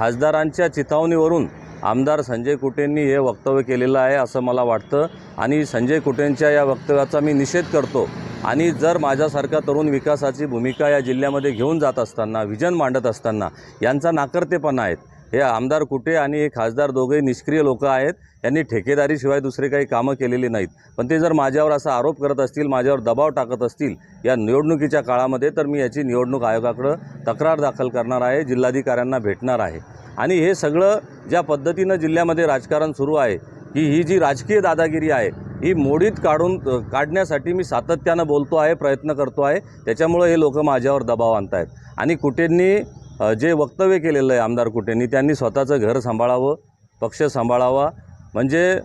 खासदारांच्या चिथावणीवरून आमदार संजय कुटेंनी हे वक्तव्य केलेलं आहे असं मला वाटतं. आणि संजय कुटेंच्या या वक्तव्याचा मी निषेध करतो. आणि जर माझ्यासारखा तरुण विकासाची भूमिका या जिल्ह्यामध्ये घेऊन जात असताना विजन मांडत असताना यांचा नाकर्तेपणा आहेत हे आमदार कुटे आणि हे खासदार दोघे निष्क्रिय लोक आहेत. यांनी ठेकेदारीशिवाय दुसरे काही कामं केलेली नाहीत. पण ते जर माझ्यावर असा आरोप करत असतील माझ्यावर दबाव टाकत असतील या निवडणुकीच्या काळामध्ये तर मी याची निवडणूक आयोगाकडं तक्रार दाखल करणार आहे जिल्हाधिकाऱ्यांना भेटणार आहे. आणि हे सगळं ज्या पद्धतीनं जिल्ह्यामध्ये राजकारण सुरू आहे की ही जी राजकीय दादागिरी आहे ही मोडीत काढून काढण्यासाठी मी सातत्यानं बोलतो आहे प्रयत्न करतो आहे. त्याच्यामुळं हे लोक माझ्यावर दबाव आणत आहेत आणि कुटेंनी जे वक्तव्य केलेलं आहे आमदार कुटेंनी त्यांनी स्वतःचं घर सांभाळावं पक्ष सांभाळावा. म्हणजे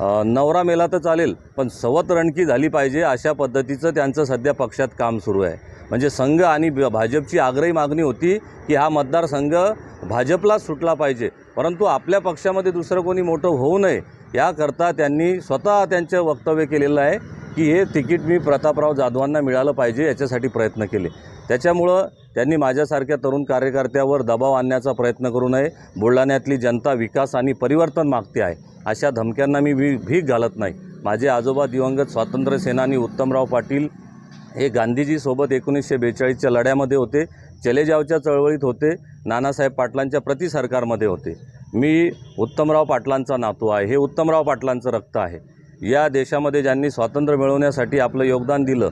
नवरा मेला तर चालेल पण सवत रणकी झाली पाहिजे अशा पद्धतीचं त्यांचं सध्या पक्षात काम सुरू आहे. म्हणजे संघ आणि ब- भाजपची आग्रही मागणी होती की हा मतदारसंघ भाजपलाच सुटला पाहिजे. परंतु आपल्या पक्षामध्ये दुसरं कोणी मोठं होऊ नये याकरता त्यांनी स्वतः त्यांचं वक्तव्य केलेलं आहे की हे तिकीट मी प्रतापराव जाधवांना मिळालं पाहिजे याच्यासाठी प्रयत्न केले. त्याच्यामुळं त्यांनी माझ्यासारख्या तरुण कार्यकर्त्यावर दबाव आणण्याचा प्रयत्न करू नये. बुलढाण्यातली जनता विकास आणि परिवर्तन मागते आहे. अशा धमक्यांना मी भी भीक घालत नाही. माझे आजोबा दिवंगत स्वातंत्र्य सेनानी उत्तमराव पाटील हे गांधीजीसोबत एकोणीसशे बेचाळीसच्या लढ्यामध्ये होते. चलेजावच्या चळवळीत होते. नानासाहेब पाटलांच्या प्रति सरकारमध्ये होते. मी उत्तमराव पाटलांचा नातू आहे. हे उत्तमराव पाटलांचं रक्त आहे. या देशामध्ये ज्यांनी स्वातंत्र्य मिळवण्यासाठी आपलं योगदान दिलं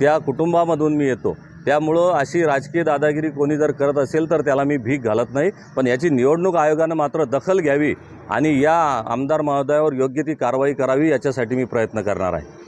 त्या कुटुंबामधून मी येतो. त्यामुळं अशी राजकीय दादागिरी कोणी जर करत असेल तर त्याला मी भीक घालत नाही. पण याची निवडणूक आयोगानं मात्र दखल घ्यावी आणि या आमदार महोदयावर योग्य ती कारवाई करावी याच्यासाठी मी प्रयत्न करणार आहे.